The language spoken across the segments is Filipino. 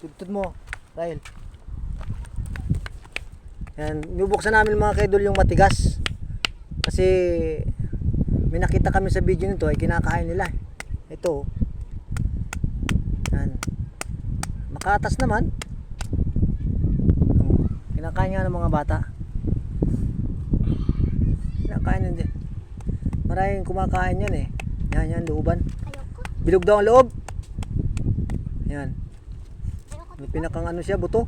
Tutod mo, Rahel. Yan, nubuksan namin mga kaidol yung matigas. Kasi may nakita kami sa video nito ay kinakain nila. Ito. Yan. Makatas naman. Kinakain nga ng mga bata. Kinakain din. Maraming kumakain yan eh. Yan yan, looban. Bilog daw ang loob. Yan. May pinakang ano siya, buto.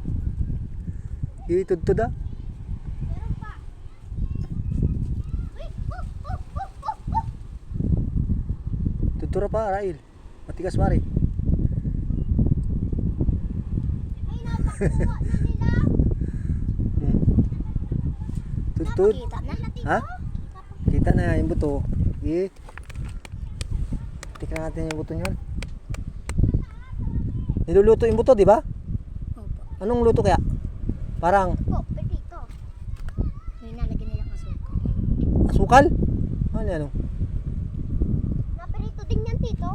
Itudtod ah. Tutura pa, Rail. Matigas mari. Hmm. Na. Ha? Kita na yung buto. Eh. Tiknan natin yung buto niyan. Niluluto yung buto, di ba? Anong luto kaya? Parang Po, pwede ito. May nalagyan nilang asukal. asukal? Ano yan? oh? Naparito din yan, tito.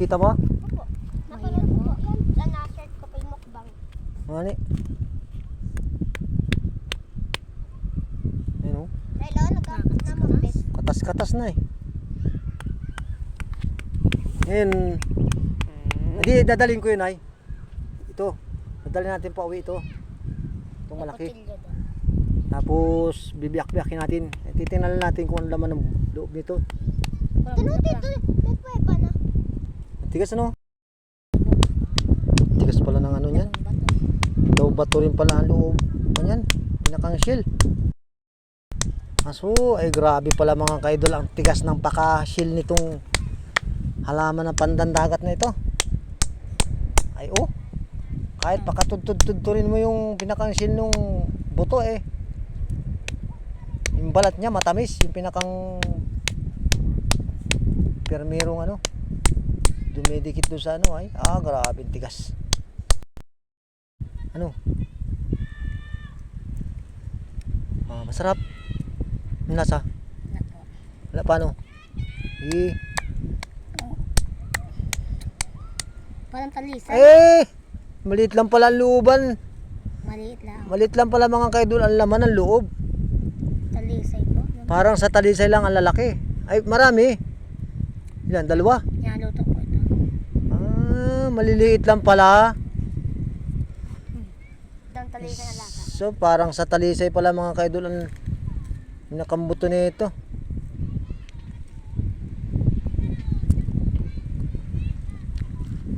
Kita mo? Opo. Naparito po yan. Na-shirt ko kay mukbang. Ano ni? Ayun oh. Dahil ako nagka-namapit. Katas-katas na eh. Ngayon, hindi dadalhin ko yun ay. Ito, dadalhin natin pa uwi ito. Itong malaki. Tapos, bibiyak-biyakin natin. Eh, Titingnan natin kung ano laman ng loob nito. Tigas ano? Tigas pala ng ano niyan. Daw bato rin pala ang loob. Ganyan, pinakang shell. Aso, ay grabe pala mga kaidol ang tigas ng paka-shell nitong halaman ng pandandagat na ito. Ay oh, kahit pakatudtud-tudturin mo yung pinakang shell nung buto eh. Yung balat niya matamis, yung pinakang permerong ano, dumidikit doon sa ano ay, ah grabe tigas. Ano? Ah, masarap. Nasa? Wala pa ano? Eh, Parang talisa. eh, maliit lang pala ang looban. Maliit lang. Maliit lang pala mga kaidol ang laman ng loob. Talisay po. Parang sa talisay lang ang lalaki. Ay, marami. Ilan? Dalawa? Niyaluto po ito. Ah, maliliit lang pala. Itong talisay na lasa. So, parang sa talisay pala mga kaidol ang nakambuto nito.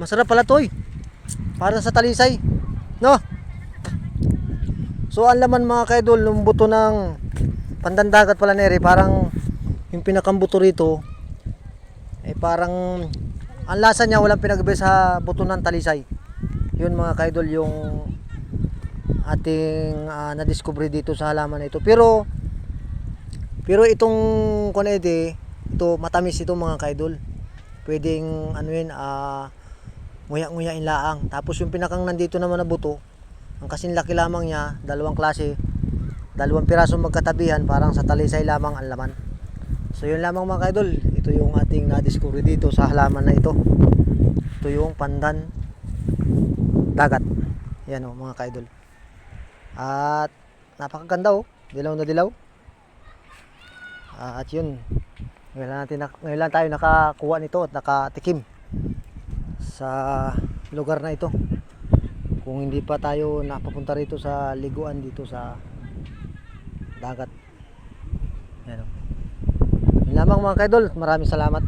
Masarap pala to eh. Parang sa talisay. No? So, ang laman mga kaidol, ng buto ng pandandagat pala nere, parang yung pinakambuto rito, eh parang ang lasa niya walang pinagabi sa buto ng talisay. Yun mga kaidol yung ating ah, na-discover dito sa halaman na ito. Pero pero itong kunete, ito matamis ito mga kaidol. Pwedeng ano yun, ah nguya-nguyain laang. Tapos yung pinakang nandito naman na buto, ang kasing laki lamang niya, dalawang klase, dalawang piraso magkatabihan, parang sa talisay lamang ang laman. So yun lamang mga kaidol, ito yung ating na-discover dito sa halaman na ito. Ito yung pandan dagat. Yan o mga kaidol. At napakaganda oh. Dilaw na dilaw. Ah, at yun. Ngayon lang, natin, ngayon lang tayo nakakuha nito at nakatikim sa lugar na ito. Kung hindi pa tayo napapunta rito sa liguan dito sa dagat. Yan. Yun lamang mga kaidol. Maraming salamat.